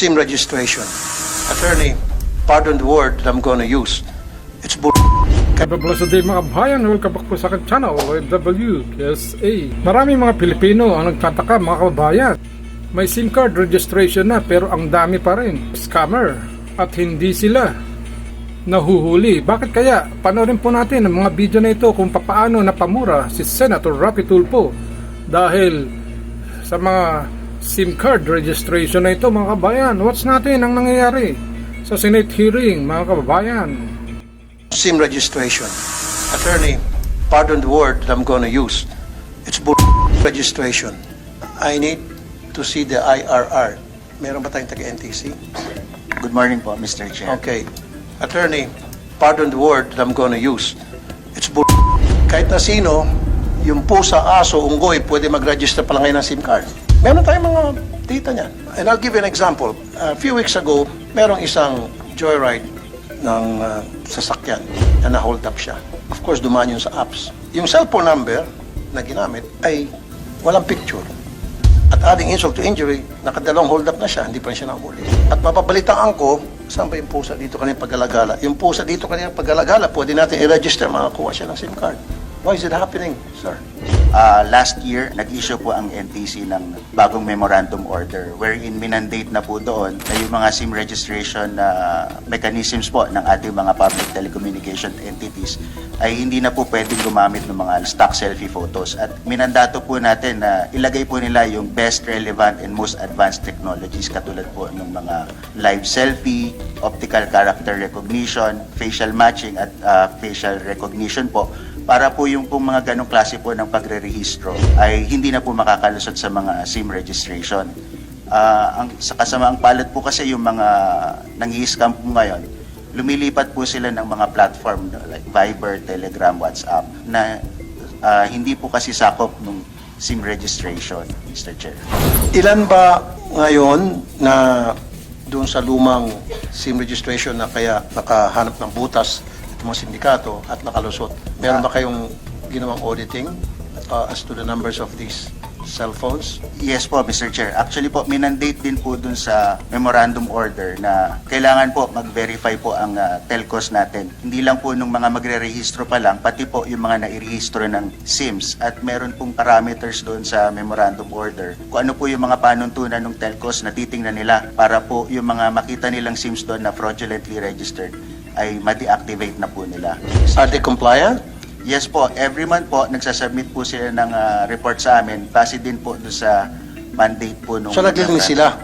SIM registration. Attorney, pardon the word that I'm to use. It's bull. Kabablasa din mga bayan, welcome back po sa aking channel, WSA. Maraming mga Pilipino ang nagtataka mga kababayan. May SIM card registration na pero ang dami pa rin. Scammer. At hindi sila nahuhuli. Bakit kaya? Panoorin po natin ang mga video na ito kung papaano napamura si Senator Rapi Tulfo dahil sa mga SIM card registration na ito mga kababayan. Watch natin ang nangyayari sa Senate hearing mga kababayan. SIM registration. Attorney, pardon the word that I'm going to use. It's bull registration. I need to see the IRR. Meron ba tayong taga-NTC? Good morning po, Mr. Chair. Okay. Attorney, pardon the word that I'm going to use. It's bull. Kahit na sino, yung pusa, aso, unggoy, pwede mag-register pala ngayon ng SIM card. Meron tayong mga data niyan. And I'll give an example. A few weeks ago, merong isang joyride ng uh, sasakyan na na-hold up siya. Of course, dumaan yun sa apps. Yung cellphone number na ginamit ay walang picture. At adding insult to injury, nakadalawang hold up na siya, hindi pa rin siya nahuli. At mapabalitaan ko, saan ba yung pusa dito kanina paggalagala? Yung pusa dito kanina paggalagala, pwede natin i-register, makakuha siya ng SIM card. Why is it happening, sir? Uh, last year, nag-issue po ang NTC ng bagong memorandum order wherein minandate na po doon na yung mga SIM registration na mechanisms po ng ating mga public telecommunication entities ay hindi na po pwedeng gumamit ng mga stock selfie photos. At minandato po natin na ilagay po nila yung best relevant and most advanced technologies katulad po ng mga live selfie, optical character recognition, facial matching at uh, facial recognition po para po yung pong mga ganong klase po ng pagre-rehistro ay hindi na po makakalusot sa mga SIM registration. Ah, ang, sa kasamaang palad po kasi yung mga nangi-scam po ngayon, lumilipat po sila ng mga platform no, like Viber, Telegram, WhatsApp na ah, hindi po kasi sakop ng SIM registration, Mr. Chair. Ilan ba ngayon na doon sa lumang SIM registration na kaya nakahanap ng butas mga sindikato at nakalusot? Meron ba kayong ginawang auditing uh, as to the numbers of these cell phones? Yes po, Mr. Chair. Actually po, minandate din po dun sa memorandum order na kailangan po mag-verify po ang ah, telcos natin. Hindi lang po nung mga magre-rehistro pa lang, pati po yung mga nai-rehistro ng SIMs. At meron pong parameters doon sa memorandum order kung ano po yung mga panuntunan ng telcos na titingnan nila para po yung mga makita nilang SIMs doon na fraudulently registered ay ma-deactivate na po nila. Are they compliant? Yes po, every month po nagsasubmit po sila ng ah, report sa amin base din po doon sa mandate po nung So naglilinis sila.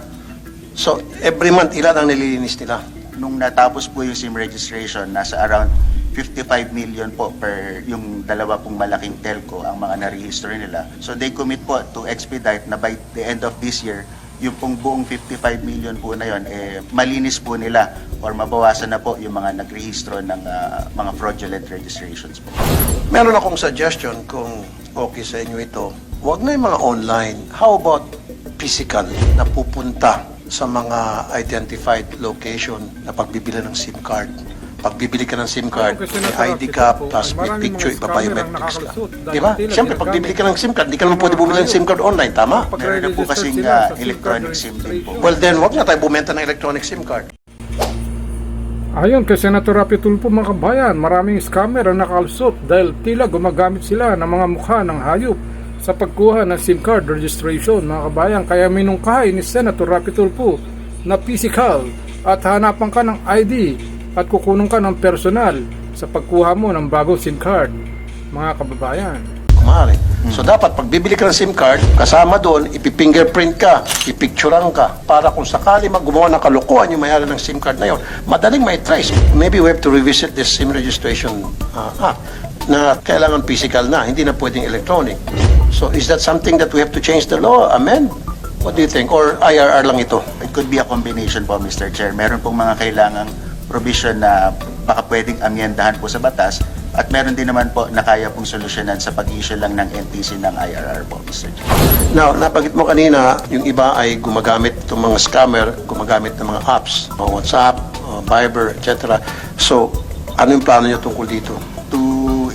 So every month, ilan ang nililinis nila? Nung natapos po yung SIM registration, nasa around 55 million po per yung dalawa pong malaking telco ang mga na-register nila. So they commit po to expedite na by the end of this year, yung pong buong 55 million po na yon eh malinis po nila or mabawasan na po yung mga nagrehistro ng ah, mga fraudulent registrations po. Meron akong suggestion kung okay sa inyo ito. Huwag na yung mga online. How about physical na pupunta sa mga identified location na pagbibili ng SIM card? Pagbibili ka ng SIM card, may ID ka, plus may picture, ang iba-biometrics ka. nakakalusot dahil Di ba? tila Siyempre, pagbibili ka ng SIM card, di ka naman pwede bumili ng SIM card online, tama? Meron na po kasing, SIM electronic SIM din po. Well then, wag na tayo bumenta ng electronic SIM card. Ayon kay Senator Rapi Tulfo mga kabayan, maraming scammer ang nakalusot dahil tila gumagamit sila ng mga mukha ng hayop sa pagkuha ng SIM card registration mga kabayan. Kaya minungkahay ni Senator Rapi Tulfo na physical at hanapan ka ng ID at kukunan ka ng personal sa pagkuha mo ng bagong SIM card mga kababayan. Kumari. So dapat pag bibili ka ng SIM card, kasama doon, ipipingerprint ka, ipicturean ka, para kung sakali maggumawa ng kalokohan yung mayari ng SIM card na yon, madaling may trace. Maybe we have to revisit this SIM registration uh, act na kailangan physical na, hindi na pwedeng electronic. So is that something that we have to change the law, amend? What do you think? Or IRR lang ito? It could be a combination po, Mr. Chair. Meron pong mga kailangang provision na baka pwedeng amyendahan po sa batas at meron din naman po na kaya pong solusyonan sa pag-issue lang ng NTC ng IRR po, Mr. Chair. Now, napagit mo kanina, yung iba ay gumagamit itong mga scammer, gumagamit ng mga apps, mga WhatsApp, uh, Viber, etc. So, ano yung plano nyo tungkol dito?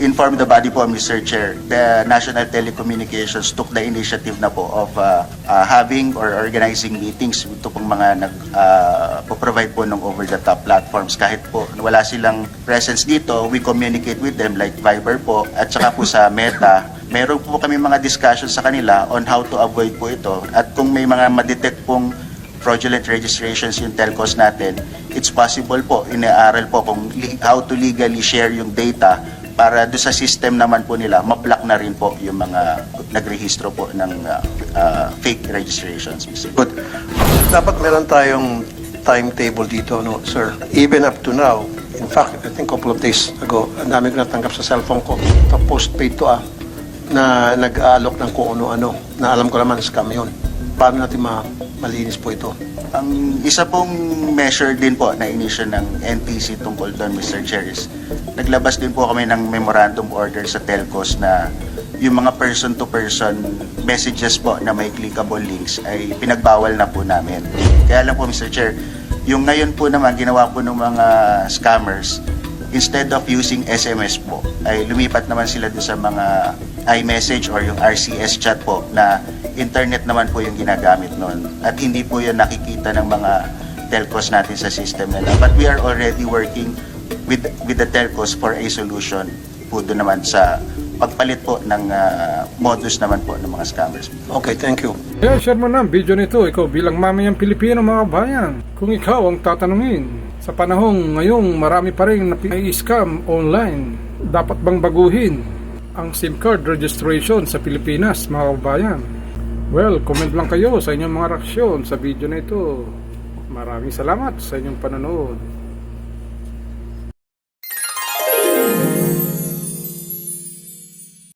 Inform the body po, Mr. Chair, the National Telecommunications took the initiative na po of uh, uh, having or organizing meetings ito pong mga nag uh, provide po ng over-the-top platforms. Kahit po wala silang presence dito, we communicate with them like Viber po at saka po sa Meta. Meron po kami mga discussions sa kanila on how to avoid po ito at kung may mga madetect pong fraudulent registrations yung telcos natin, it's possible po, inaaral po kung how to legally share yung data para do sa system naman po nila, ma-block na rin po yung mga nagrehistro po ng uh, uh, fake registrations. Mr. Good. Dapat meron tayong timetable dito, no, sir. Even up to now, in fact, I think couple of days ago, ang dami ko natanggap sa cellphone ko. Ito, postpaid to ah, na nag-aalok ng kung ano-ano, na alam ko naman scam yun. Paano natin ma malinis po ito? Ang isa pong measure din po na inisyo ng NTC tungkol doon, Mr. Chair, naglabas din po kami ng memorandum order sa telcos na yung mga person-to-person messages po na may clickable links ay pinagbawal na po namin. Kaya lang po, Mr. Chair, yung ngayon po naman ginawa po ng mga scammers, instead of using SMS po, ay lumipat naman sila doon sa mga iMessage or yung RCS chat po na internet naman po yung ginagamit noon. At hindi po yun nakikita ng mga telcos natin sa system nila. But we are already working with with the telcos for a solution po doon naman sa pagpalit po ng ah, modus naman po ng mga scammers. Okay, thank you. Kaya share mo na ang video nito, ikaw bilang mamayang Pilipino mga bayan. Kung ikaw ang tatanungin, sa panahong ngayong marami pa rin na-scam online, dapat bang baguhin ang SIM card registration sa Pilipinas mga kabayan? Well, comment lang kayo sa inyong mga reaksyon sa video na ito. Maraming salamat sa inyong panonood.